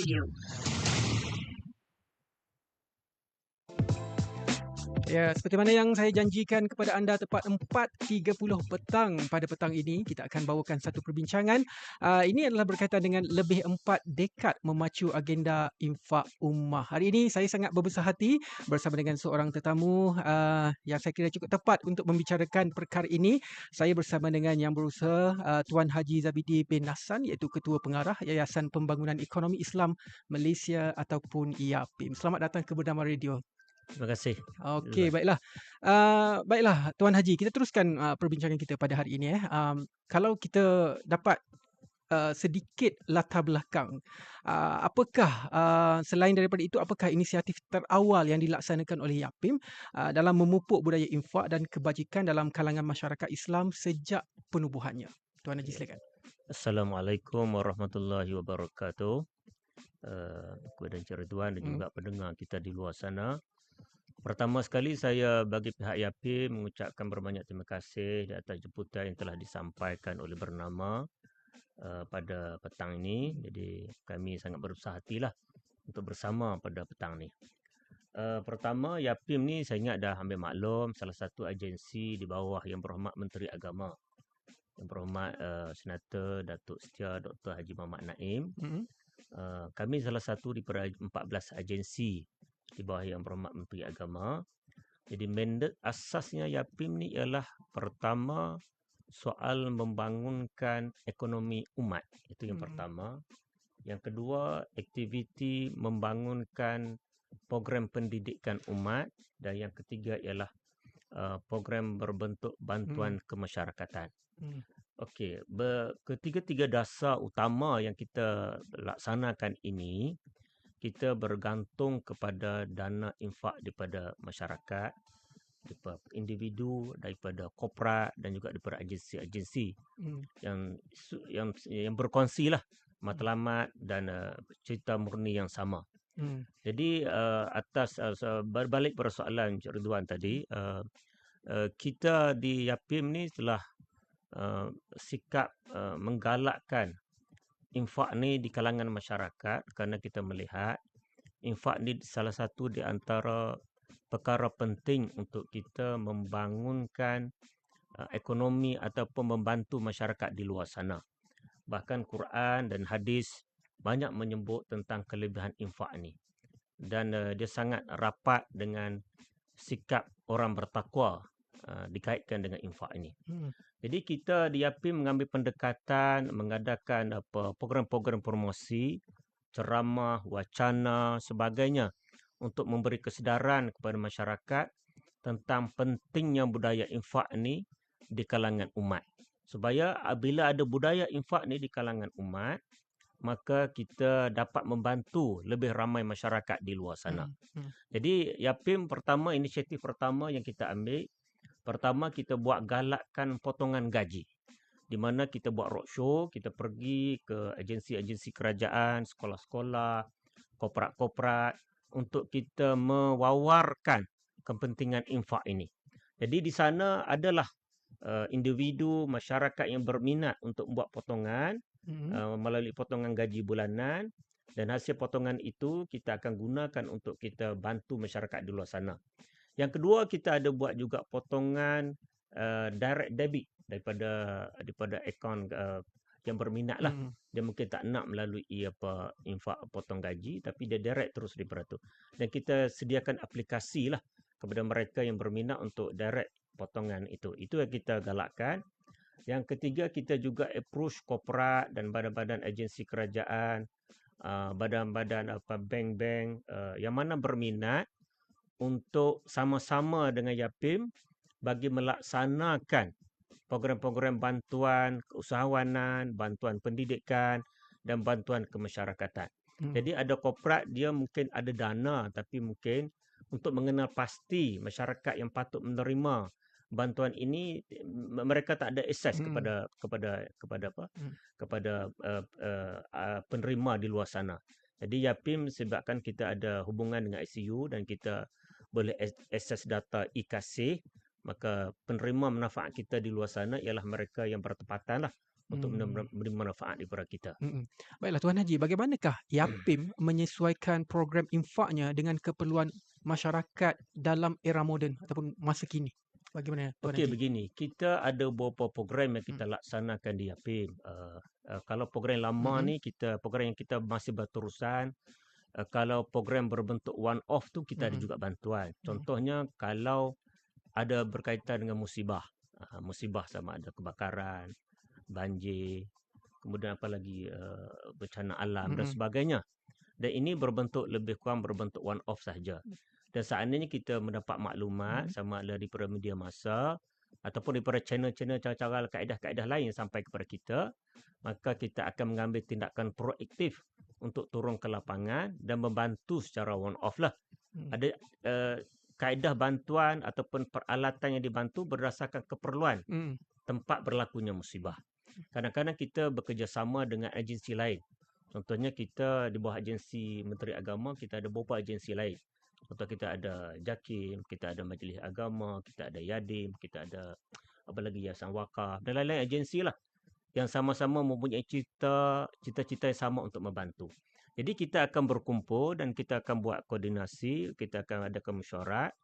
Radio. Ya, seperti mana yang saya janjikan kepada anda tepat 4.30 petang pada petang ini, kita akan bawakan satu perbincangan. Uh, ini adalah berkaitan dengan lebih empat dekad memacu agenda infak ummah. Hari ini saya sangat berbesar hati bersama dengan seorang tetamu uh, yang saya kira cukup tepat untuk membicarakan perkara ini. Saya bersama dengan yang berusaha uh, Tuan Haji Zabidi bin Nassan iaitu Ketua Pengarah Yayasan Pembangunan Ekonomi Islam Malaysia ataupun IAPIM. Selamat datang ke Bernama Radio. Terima kasih. Okey, baiklah. Uh, baiklah, Tuan Haji, kita teruskan uh, perbincangan kita pada hari ini. Eh. Um, kalau kita dapat uh, sedikit latar belakang, uh, apakah uh, selain daripada itu, apakah inisiatif terawal yang dilaksanakan oleh YAPIM uh, dalam memupuk budaya infak dan kebajikan dalam kalangan masyarakat Islam sejak penubuhannya? Tuan Haji, silakan. Assalamualaikum warahmatullahi wabarakatuh. Uh, kepada Encik Ridwan dan hmm. juga pendengar kita di luar sana. Pertama sekali saya bagi pihak YAPI mengucapkan berbanyak terima kasih di atas jemputan yang telah disampaikan oleh bernama uh, pada petang ini. Jadi kami sangat berusaha hatilah untuk bersama pada petang ini. Uh, pertama, YAPIM ni saya ingat dah ambil maklum salah satu agensi di bawah yang berhormat Menteri Agama. Yang berhormat uh, Senator Datuk Setia Dr. Haji Muhammad Naim. Mm-hmm. Uh, kami salah satu di 14 agensi di bawah yang berhormat Menteri Agama. Jadi mandat asasnya YAPIM ni ialah pertama soal membangunkan ekonomi umat. Itu yang hmm. pertama. Yang kedua, aktiviti membangunkan program pendidikan umat dan yang ketiga ialah uh, program berbentuk bantuan hmm. kemasyarakatan. Hmm. Okey, ketiga-tiga dasar utama yang kita laksanakan ini kita bergantung kepada dana infak daripada masyarakat, daripada individu, daripada korporat dan juga daripada agensi-agensi hmm. yang yang yang berkongsi lah matlamat dan uh, cerita murni yang sama. Hmm. Jadi uh, atas uh, berbalik persoalan Cik Ridwan tadi, uh, uh, kita di YAPIM ni telah uh, sikap uh, menggalakkan infak ni di kalangan masyarakat kerana kita melihat infak ni salah satu di antara perkara penting untuk kita membangunkan uh, ekonomi ataupun membantu masyarakat di luar sana. Bahkan Quran dan hadis banyak menyebut tentang kelebihan infak ni. Dan uh, dia sangat rapat dengan sikap orang bertakwa uh, dikaitkan dengan infak ini. Hmm. Jadi kita di YAPI mengambil pendekatan mengadakan apa program-program promosi, ceramah, wacana, sebagainya untuk memberi kesedaran kepada masyarakat tentang pentingnya budaya infak ini di kalangan umat. Supaya bila ada budaya infak ni di kalangan umat, maka kita dapat membantu lebih ramai masyarakat di luar sana. Hmm. Hmm. Jadi YAPIM pertama, inisiatif pertama yang kita ambil Pertama kita buat galakkan potongan gaji. Di mana kita buat roadshow, kita pergi ke agensi-agensi kerajaan, sekolah-sekolah, korporat-korporat untuk kita mewawarkan kepentingan infak ini. Jadi di sana adalah uh, individu masyarakat yang berminat untuk membuat potongan mm-hmm. uh, melalui potongan gaji bulanan dan hasil potongan itu kita akan gunakan untuk kita bantu masyarakat di luar sana. Yang kedua kita ada buat juga potongan uh, direct debit daripada daripada akaun uh, yang berminat lah. Hmm. Dia mungkin tak nak melalui apa infak potong gaji tapi dia direct terus daripada tu. Dan kita sediakan aplikasi lah kepada mereka yang berminat untuk direct potongan itu. Itu yang kita galakkan. Yang ketiga kita juga approach korporat dan badan-badan agensi kerajaan, uh, badan-badan apa bank-bank uh, yang mana berminat untuk sama-sama dengan YAPIM bagi melaksanakan program-program bantuan keusahawanan, bantuan pendidikan dan bantuan kemasyarakatan. Hmm. Jadi ada korporat dia mungkin ada dana tapi mungkin untuk mengenal pasti masyarakat yang patut menerima bantuan ini mereka tak ada akses hmm. kepada kepada kepada apa? Hmm. kepada uh, uh, uh, penerima di luar sana. Jadi YAPIM sebabkan kita ada hubungan dengan ICU dan kita boleh akses data e-kasih maka penerima manfaat kita di luar sana ialah mereka yang bertepatan lah untuk Hmm. benar-benar beri manfaat kepada kita. Mm-mm. Baiklah Tuan Haji, bagaimanakah YAPIM menyesuaikan program infaknya dengan keperluan masyarakat dalam era moden ataupun masa kini? Bagaimana Tuan Okey Haji? begini, kita ada beberapa program yang Hmm. kita laksanakan di YAPIM. Uh, uh, kalau program lama Mhm. ni kita program yang kita masih berterusan. Uh, kalau program berbentuk one off tu kita ada Mhm. juga bantuan. Contohnya kalau ada berkaitan dengan musibah. Uh, musibah sama ada kebakaran, banjir, kemudian apa lagi uh, bencana alam dan Mhm. sebagainya. Dan ini berbentuk lebih kurang berbentuk one off sahaja. Dan seandainya kita mendapat maklumat Mhm. sama ada daripada media massa ataupun daripada channel-channel cara-cara kaedah-kaedah lain sampai kepada kita, maka kita akan mengambil tindakan proaktif untuk turun ke lapangan dan membantu secara one off lah. Hmm. Ada uh, kaedah bantuan ataupun peralatan yang dibantu berdasarkan keperluan Mm. tempat berlakunya musibah. Kadang-kadang kita bekerjasama dengan agensi lain. Contohnya kita di bawah agensi Menteri Agama, kita ada beberapa agensi lain. Contoh kita ada JAKIM, kita ada Majlis Agama, kita ada YADIM, kita ada apa lagi Yayasan Wakaf dan lain-lain agensi lah yang sama-sama mempunyai cita cita-cita yang sama untuk membantu. Jadi kita akan berkumpul dan kita akan buat koordinasi, kita akan adakan mesyuarat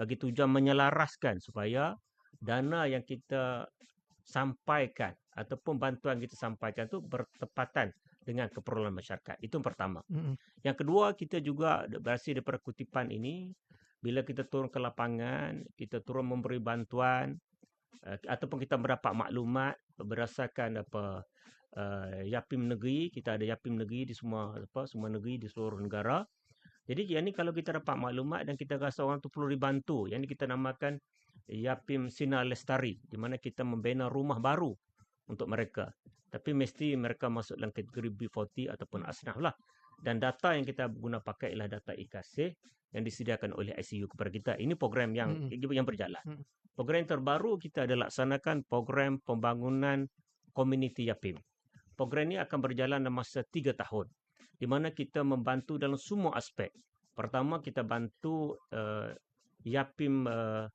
bagi tujuan menyelaraskan supaya dana yang kita sampaikan ataupun bantuan kita sampaikan tu bertepatan dengan keperluan masyarakat. Itu yang pertama. Mm-mm. Yang kedua, kita juga berhasil daripada kutipan ini, bila kita turun ke lapangan, kita turun memberi bantuan uh, ataupun kita mendapat maklumat berdasarkan apa uh, YAPIM negeri, kita ada YAPIM negeri di semua apa semua negeri di seluruh negara. Jadi yang ni kalau kita dapat maklumat dan kita rasa orang tu perlu dibantu, yang ni kita namakan YAPIM Sinar Lestari di mana kita membina rumah baru untuk mereka. Tapi mesti mereka masuk dalam kategori B40 ataupun asnaf lah. Dan data yang kita guna pakai ialah data IKASih yang disediakan oleh ICU kepada kita. Ini program yang Mm-mm. yang berjalan. Program terbaru kita ada laksanakan program pembangunan komuniti YAPIM. Program ini akan berjalan dalam masa tiga tahun. Di mana kita membantu dalam semua aspek. Pertama kita bantu uh, YAPIM uh,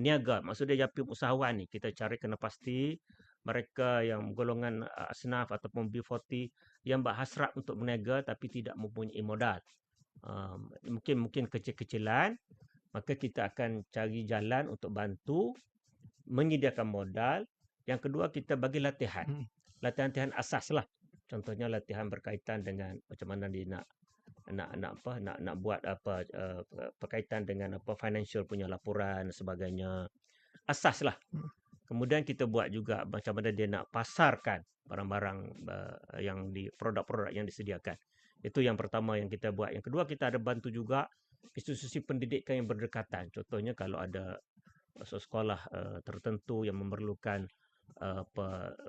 niaga. Maksudnya YAPIM usahawan ni. Kita cari kena pasti mereka yang golongan uh, asnaf ataupun B40 yang berhasrat untuk berniaga tapi tidak mempunyai modal. Um, mungkin mungkin kecil-kecilan maka kita akan cari jalan untuk bantu menyediakan modal. Yang kedua kita bagi latihan. Mm. Latihan-latihan asas lah. Contohnya latihan berkaitan dengan macam mana dia nak nak nak apa nak nak buat apa uh, berkaitan dengan apa financial punya laporan dan sebagainya. Asas lah. Mm. Kemudian kita buat juga macam mana dia nak pasarkan barang-barang uh, yang di produk-produk yang disediakan. Itu yang pertama yang kita buat. Yang kedua kita ada bantu juga institusi pendidikan yang berdekatan. Contohnya kalau ada uh, sekolah uh, tertentu yang memerlukan uh,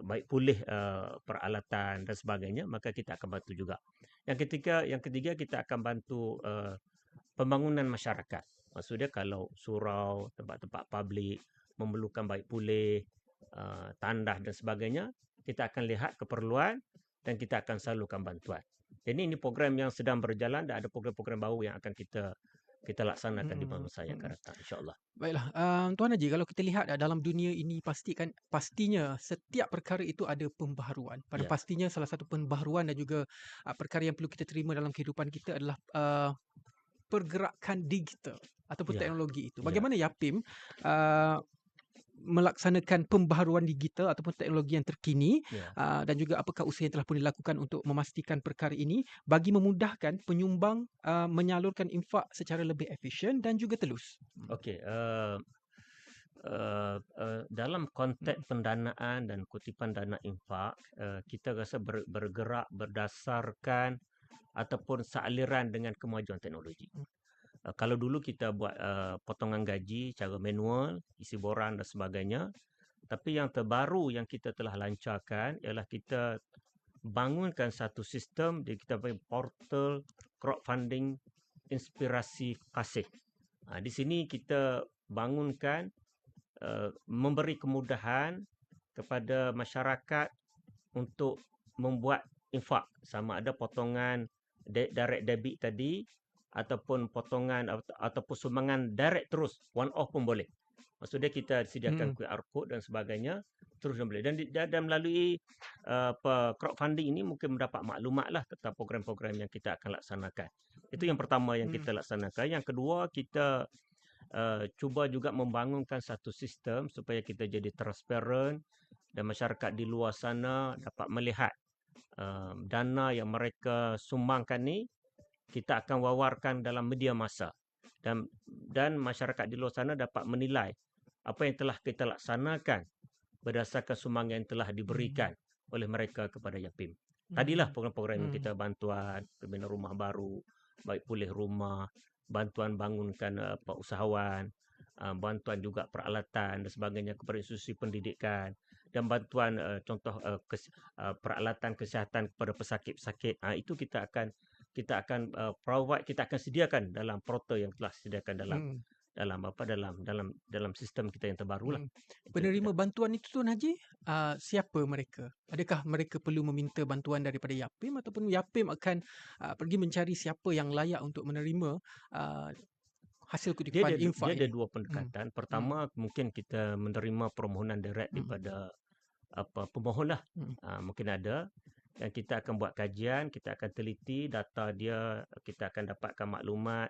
baik pulih uh, peralatan dan sebagainya, maka kita akan bantu juga. Yang ketiga, yang ketiga kita akan bantu uh, pembangunan masyarakat. Maksudnya kalau surau, tempat-tempat publik memerlukan baik pulih, uh, tandas dan sebagainya, kita akan lihat keperluan dan kita akan salurkan bantuan. Jadi ini program yang sedang berjalan dan ada program-program baru yang akan kita kita laksanakan di Mm-mm. masa yang akan Mm-mm. datang insya-Allah. Baiklah, um, Tuan Haji, kalau kita lihat uh, dalam dunia ini pastikan pastinya setiap perkara itu ada pembaharuan. Pada Ya. pastinya salah satu pembaharuan dan juga uh, perkara yang perlu kita terima dalam kehidupan kita adalah uh, pergerakan digital ataupun Ya. teknologi itu. Ya. Bagaimana YAPIM uh, melaksanakan pembaharuan digital ataupun teknologi yang terkini Ya. uh, dan juga apakah usaha yang telah pun dilakukan untuk memastikan perkara ini bagi memudahkan penyumbang uh, menyalurkan infak secara lebih efisien dan juga telus. Okey, uh, uh, uh, dalam konteks pendanaan dan kutipan dana infak, uh, kita rasa ber, bergerak berdasarkan ataupun sealiran dengan kemajuan teknologi. Uh, kalau dulu kita buat uh, potongan gaji cara manual, isi borang dan sebagainya, tapi yang terbaru yang kita telah lancarkan ialah kita bangunkan satu sistem di kita panggil portal crowdfunding inspirasi kasih. Ha, di sini kita bangunkan uh, memberi kemudahan kepada masyarakat untuk membuat infak sama ada potongan direct debit tadi ataupun potongan atau- ataupun sumbangan direct terus one off pun boleh. Maksudnya kita sediakan Hmm. QR code dan sebagainya terus dan boleh dan, dan, melalui uh, crowdfunding ini mungkin mendapat maklumat lah tentang program-program yang kita akan laksanakan. Itu yang pertama yang Hmm. kita laksanakan. Yang kedua kita uh, cuba juga membangunkan satu sistem supaya kita jadi transparent dan masyarakat di luar sana dapat melihat uh, dana yang mereka sumbangkan ni kita akan wawarkan dalam media massa dan dan masyarakat di luar sana dapat menilai apa yang telah kita laksanakan berdasarkan sumbangan yang telah diberikan oleh mereka kepada Yapim. Tadilah Hmm. program-program yang Hmm. kita bantuan pembina rumah baru, baik pulih rumah, bantuan bangunkan uh, apa usahawan, uh, bantuan juga peralatan dan sebagainya kepada institusi pendidikan dan bantuan uh, contoh uh, kes, uh, peralatan kesihatan kepada pesakit-pesakit. Uh, itu kita akan kita akan uh, provide kita akan sediakan dalam portal yang telah disediakan dalam Hmm. dalam apa dalam dalam dalam sistem kita yang terbaru lah. Hmm. Penerima bantuan itu Tuan Haji, uh, siapa mereka? Adakah mereka perlu meminta bantuan daripada Yapim ataupun Yapim akan uh, pergi mencari siapa yang layak untuk menerima uh, hasil dia kutipan ada du- infak dia ada ini? dua pendekatan. Pertama mungkin kita menerima permohonan direct Hmm. daripada apa pemohon lah. Hmm. Uh, mungkin ada dan kita akan buat kajian, kita akan teliti data dia, kita akan dapatkan maklumat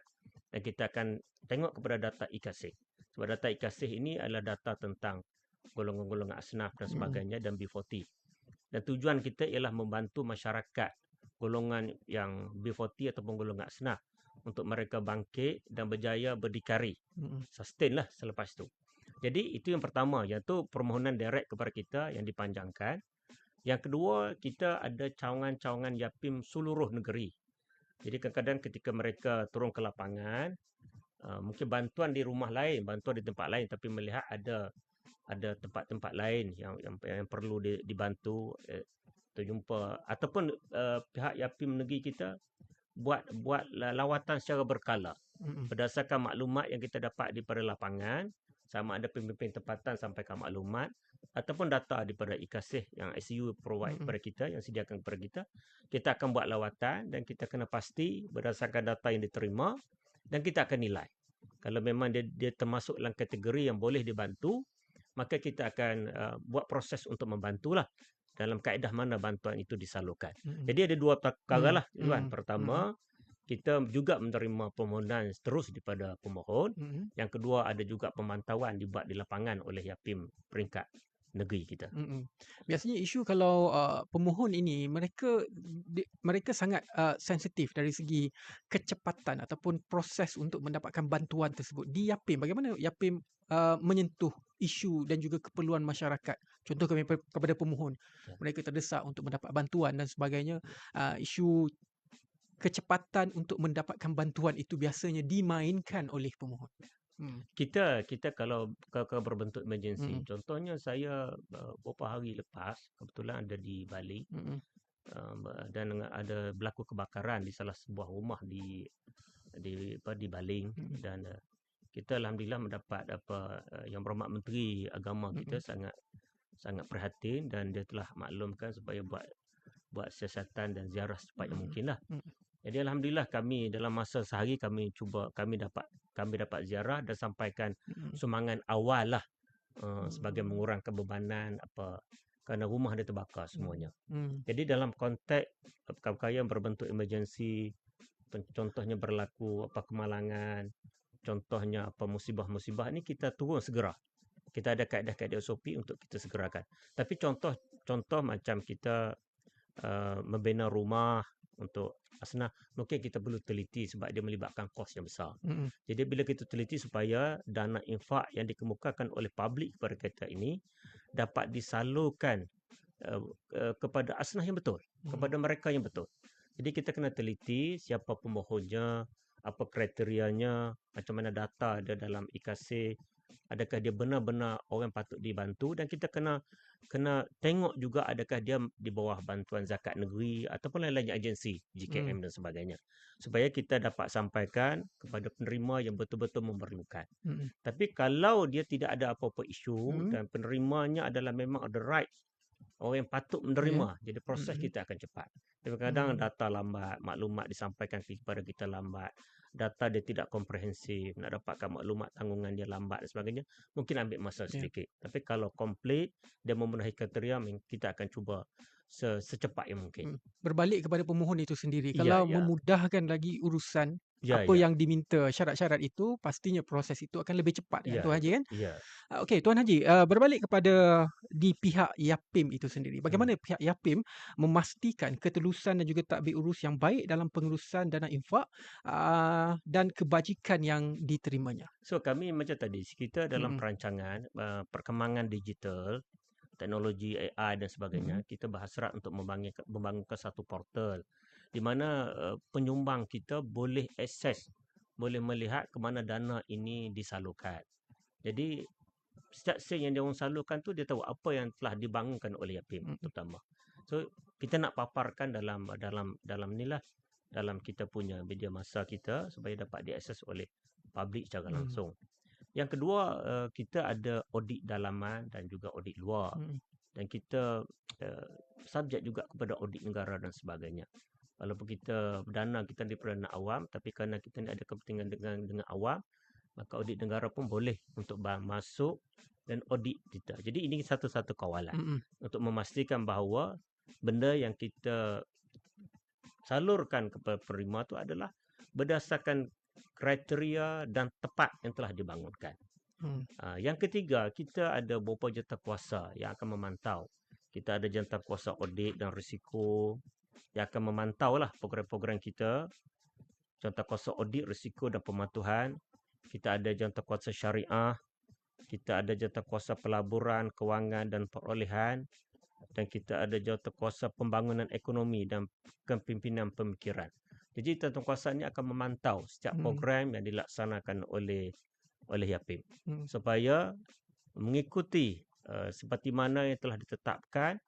dan kita akan tengok kepada data IKASIH. Sebab data IKASIH ini adalah data tentang golongan-golongan asnaf dan Hmm. sebagainya dan B40. Dan tujuan kita ialah membantu masyarakat golongan yang B40 ataupun golongan asnaf untuk mereka bangkit dan berjaya berdikari Hmm. sustain lah selepas tu. Jadi itu yang pertama iaitu permohonan direct kepada kita yang dipanjangkan. Yang kedua kita ada cawangan-cawangan Yapim seluruh negeri. Jadi kadang-kadang ketika mereka turun ke lapangan uh, mungkin bantuan di rumah lain, bantuan di tempat lain tapi melihat ada ada tempat-tempat lain yang yang, yang perlu di, dibantu eh, terjumpa ataupun uh, pihak Yapim negeri kita buat buat la- lawatan secara berkala Hmm. berdasarkan maklumat yang kita dapat daripada lapangan sama ada pemimpin tempatan sampaikan maklumat ataupun data daripada IKASIH yang ICU provide kepada kita yang sediakan kepada kita. Kita akan buat lawatan dan kita kena pasti berdasarkan data yang diterima dan kita akan nilai. Kalau memang dia dia termasuk dalam kategori yang boleh dibantu maka kita akan uh, buat proses untuk membantulah dalam kaedah mana bantuan itu disalurkan. Hmm. jadi ada dua perkara lah Iwan. hmm, Pertama, kita juga menerima permohonan terus daripada pemohon. Hmm. Yang kedua ada juga pemantauan dibuat di lapangan oleh Yapim peringkat negeri kita. Mm-mm. Biasanya isu kalau uh, pemohon ini mereka di, mereka sangat uh, sensitif dari segi kecepatan ataupun proses untuk mendapatkan bantuan tersebut di Yapim. Bagaimana Yapim uh, menyentuh isu dan juga keperluan masyarakat. Contoh kepada pemohon, Ya. mereka terdesak untuk mendapat bantuan dan sebagainya. Uh, isu kecepatan untuk mendapatkan bantuan itu biasanya dimainkan oleh pemohon. Hmm. Kita kita kalau kalau, kalau berbentuk emergency, Mm-mm. contohnya saya uh, beberapa hari lepas kebetulan ada di Bali Mm-mm. um, dan ada berlaku kebakaran di salah sebuah rumah di di apa di Baling Mm-mm. dan uh, kita alhamdulillah mendapat apa uh, yang berhormat menteri agama kita Mm-mm. sangat sangat prihatin dan dia telah maklumkan supaya buat buat siasatan dan ziarah secepat yang Mm-mm. mungkin lah. Mm. Jadi alhamdulillah kami dalam masa sehari kami cuba kami dapat kami dapat ziarah dan sampaikan Mm-mm. sumbangan awal lah uh, sebagai Mm. mengurangkan bebanan apa kerana rumah dia terbakar semuanya. Mm. Jadi dalam konteks perkara yang berbentuk emergency, pen- contohnya berlaku apa kemalangan, contohnya apa musibah-musibah ni kita turun segera. Kita ada kaedah-kaedah SOP untuk kita segerakan. Tapi contoh contoh macam kita uh, membina rumah untuk asnaf, mungkin kita perlu teliti sebab dia melibatkan kos yang besar. Mm-mm. Jadi bila kita teliti supaya dana infak yang dikemukakan oleh publik kepada kita ini dapat disalurkan uh, uh, kepada asnaf yang betul, Mm. kepada mereka yang betul. Jadi kita kena teliti siapa pemohonnya, apa kriterianya, macam mana data ada dalam IKASE, adakah dia benar-benar orang patut dibantu dan kita kena kena tengok juga adakah dia di bawah bantuan zakat negeri ataupun lain-lain agensi JKM dan sebagainya supaya kita dapat sampaikan kepada penerima yang betul-betul memerlukan. Mm-mm. Tapi kalau dia tidak ada apa-apa isu Hmm. dan penerimanya adalah memang ada right orang yang patut menerima, jadi proses Mm-mm. kita akan cepat. Tapi kadang data lambat, maklumat disampaikan kepada kita lambat data dia tidak komprehensif, nak dapatkan maklumat tanggungan dia lambat dan sebagainya, mungkin ambil masa Ya. sedikit. Tapi kalau komplit, dia memenuhi kriteria, kita akan cuba se- secepat yang mungkin. Hmm. Berbalik kepada pemohon itu sendiri, Ya, kalau ya. memudahkan lagi urusan Ya, apa ya. yang diminta syarat-syarat itu, pastinya proses itu akan lebih cepat kan Ya, Tuan Haji kan? ya. Okey, Tuan Haji, uh, berbalik kepada di pihak Yapim itu sendiri. Hmm. Bagaimana pihak Yapim memastikan ketelusan dan juga tadbir urus yang baik dalam pengurusan dana infak uh, dan kebajikan yang diterimanya? So kami macam tadi, kita dalam Mm-mm. perancangan uh, perkembangan digital, teknologi AI dan sebagainya, kita berhasrat untuk membangunkan, membangunkan satu portal di mana uh, penyumbang kita boleh akses, boleh melihat ke mana dana ini disalurkan. Jadi setiap sen yang dia orang salurkan tu dia tahu apa yang telah dibangunkan oleh Yapim Mm-mm. terutama. So kita nak paparkan dalam dalam dalam inilah dalam kita punya media masa kita supaya dapat diakses oleh publik secara Hmm. Yang kedua uh, kita ada audit dalaman dan juga audit luar Mm. dan kita uh, subjek juga kepada audit negara dan sebagainya. Walaupun kita dana kita daripada dana awam tapi kerana kita ni ada kepentingan dengan dengan awam maka audit negara pun boleh untuk masuk dan audit kita. Jadi ini satu-satu kawalan Mm-mm. untuk memastikan bahawa benda yang kita salurkan kepada penerima tu adalah berdasarkan kriteria dan tepat yang telah dibangunkan. Mm. Uh, yang ketiga, kita ada beberapa jawatan yang akan memantau. Kita ada jawatan audit dan risiko yang akan memantau lah program-program kita. Jawatan audit, risiko dan pematuhan. Kita ada jawatan syariah. Kita ada jawatan pelaburan, kewangan dan perolehan. Dan kita ada jawatan pembangunan ekonomi dan kepimpinan pemikiran. Jadi jawatan ini akan memantau setiap Hmm. program yang dilaksanakan oleh oleh Yapim Hmm. supaya mengikuti uh, seperti mana yang telah ditetapkan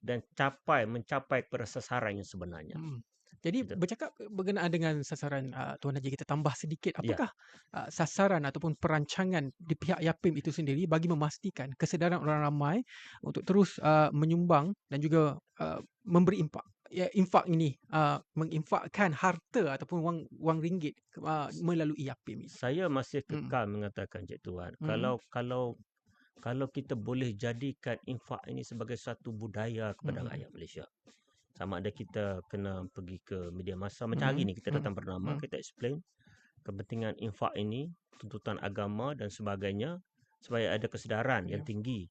dan capai mencapai kepada sasaran yang sebenarnya. Mm. Jadi Betul. bercakap berkenaan dengan sasaran uh, Tuan Haji kita tambah sedikit Ya. apakah uh, sasaran ataupun perancangan di pihak Yapim itu sendiri bagi memastikan kesedaran orang ramai untuk terus uh, menyumbang dan juga uh, memberi impak ya infak ini uh, menginfakkan harta ataupun wang wang ringgit uh, melalui Yapim ini. Saya masih Mm. kekal mengatakan Cik Tuan, Mm. kalau kalau kalau kita boleh jadikan infak ini sebagai satu budaya kepada Mm. rakyat Malaysia. Sama ada kita kena pergi ke media masa macam hari Mm. ni kita Mm. datang bernama, Mm. kita explain kepentingan infak ini, tuntutan agama dan sebagainya supaya ada kesedaran yang Ya. tinggi.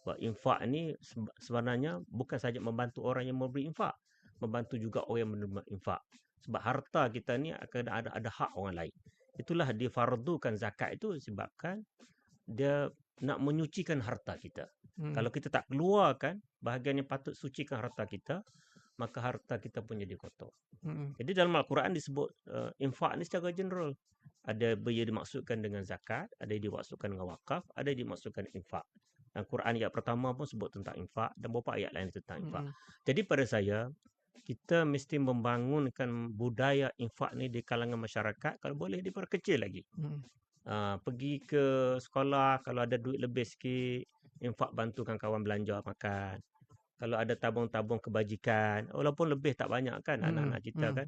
Bahawa infak seb- sebenarnya bukan saja membantu orang yang memberi infak, membantu juga orang yang menerima infak. Sebab harta kita ni akan ada ada hak orang lain. Itulah difardukan zakat itu sebabkan dia nak menyucikan harta kita. Mm. Kalau kita tak keluarkan bahagian yang patut sucikan harta kita, maka harta kita pun jadi kotor. Mm. Jadi dalam Al-Quran disebut uh, infak ni secara general. Ada yang dimaksudkan dengan zakat, ada yang dimaksudkan dengan wakaf, ada yang dimaksudkan infak. Dan Quran ayat pertama pun sebut tentang infak dan beberapa ayat lain tentang infak. Mm. Jadi pada saya, kita mesti membangunkan budaya infak ni di kalangan masyarakat kalau boleh diperkecil lagi. Mm. Uh, pergi ke sekolah kalau ada duit lebih sikit, infak bantukan kawan belanja makan. Kalau ada tabung-tabung kebajikan, walaupun lebih tak banyak kan Mm, anak-anak kita mm. kan.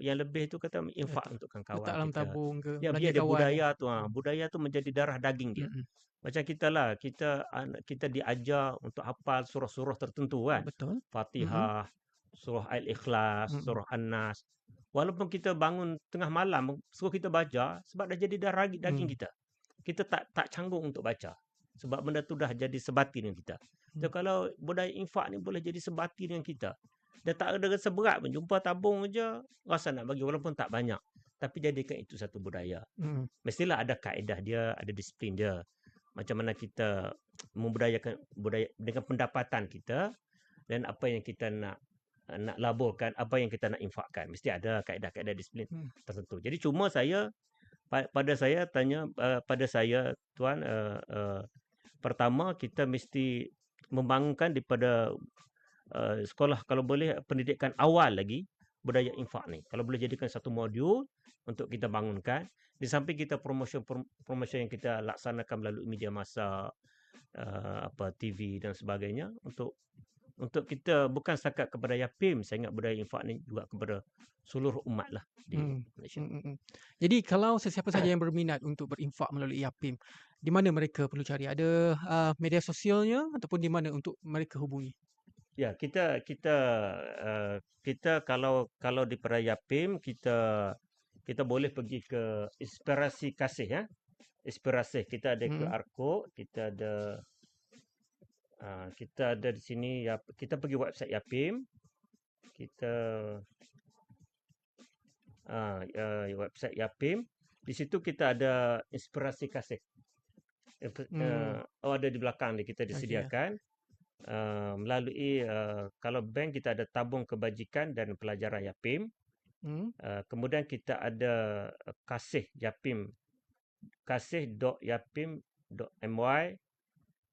Yang lebih tu kata infak untuk kawan Letak dalam kita. tabung ke Ya, dia kawan. budaya tu ha. Budaya tu menjadi darah daging dia. Mm-mm. Macam kita lah, kita kita diajar untuk hafal surah-surah tertentu kan. Betul. Fatihah, surah Al-Ikhlas, Mm-mm. surah An-Nas. Walaupun kita bangun tengah malam suruh kita baca sebab dah jadi darah daging Mm. kita. Kita tak tak canggung untuk baca. Sebab benda tu dah jadi sebati dengan kita. So, Mm. kalau budaya infak ni boleh jadi sebati dengan kita. Dia tak ada rasa berat pun. Jumpa tabung je, rasa nak bagi walaupun tak banyak. Tapi jadikan itu satu budaya. Mm. Mestilah ada kaedah dia, ada disiplin dia. Macam mana kita membudayakan budaya dengan pendapatan kita dan apa yang kita nak nak laburkan, apa yang kita nak infakkan. Mesti ada kaedah-kaedah disiplin Hmm. tertentu. Jadi cuma saya pa- pada saya tanya uh, pada saya tuan uh, uh, pertama kita mesti membangunkan daripada uh, sekolah kalau boleh pendidikan awal lagi budaya infak ni. Kalau boleh jadikan satu modul untuk kita bangunkan di samping kita promotion promotion yang kita laksanakan melalui media masa uh, apa TV dan sebagainya untuk untuk kita bukan setakat kepada Yapim, saya ingat budaya infak ni juga kepada seluruh umat lah di Hmm. Malaysia. Mm, mm, mm. Jadi kalau sesiapa saja yang berminat untuk berinfak melalui Yapim, di mana mereka perlu cari? Ada uh, media sosialnya ataupun di mana untuk mereka hubungi? Ya, kita kita uh, kita kalau kalau di Peraya Yapim kita kita boleh pergi ke Inspirasi Kasih ya. Inspirasi kita ada Hmm. QR code, kita ada uh, kita ada di sini ya kita pergi website Yapim. Kita uh, uh, website Yapim. Di situ kita ada Inspirasi Kasih. Inf- Hmm. Uh, oh ada di belakang ni kita ya. disediakan uh, melalui uh, kalau bank kita ada tabung kebajikan dan pelajaran Yapim. Hmm. Uh, kemudian kita ada uh, kasih Yapim kasih.yapim.my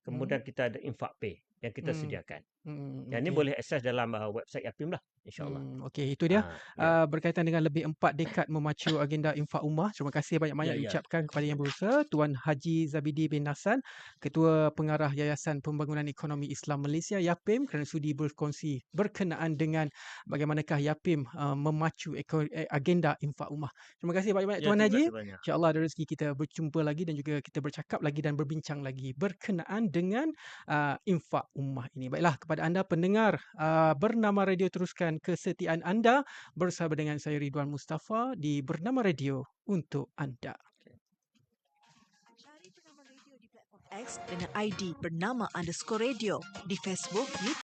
Hmm. kemudian kita ada infak pay yang kita Hmm. sediakan. Hmm. Yang ni okey. boleh akses dalam uh, website Yapim lah insyaallah. Hmm. Okey, itu dia. Ah, ya. Uh, berkaitan dengan lebih empat dekad memacu agenda infak ummah. Terima kasih banyak-banyak Ya, ya. diucapkan kepada yang berusaha Tuan Haji Zabidi bin Nassan, Ketua Pengarah Yayasan Pembangunan Ekonomi Islam Malaysia Yapim kerana sudi berkongsi berkenaan dengan bagaimanakah Yapim uh, memacu eko- eh, agenda infak ummah. Terima kasih banyak-banyak Ya, Tuan Haji. InsyaAllah ada rezeki kita berjumpa lagi dan juga kita bercakap lagi dan berbincang lagi berkenaan dengan uh, infak ummah ini. Baiklah kepada anda pendengar uh, bernama radio teruskan kesetiaan anda bersama dengan saya Ridwan Mustafa di Bernama Radio untuk anda. Cari Bernama Radio di platform X dengan ID bernama underscore radio di Facebook, YouTube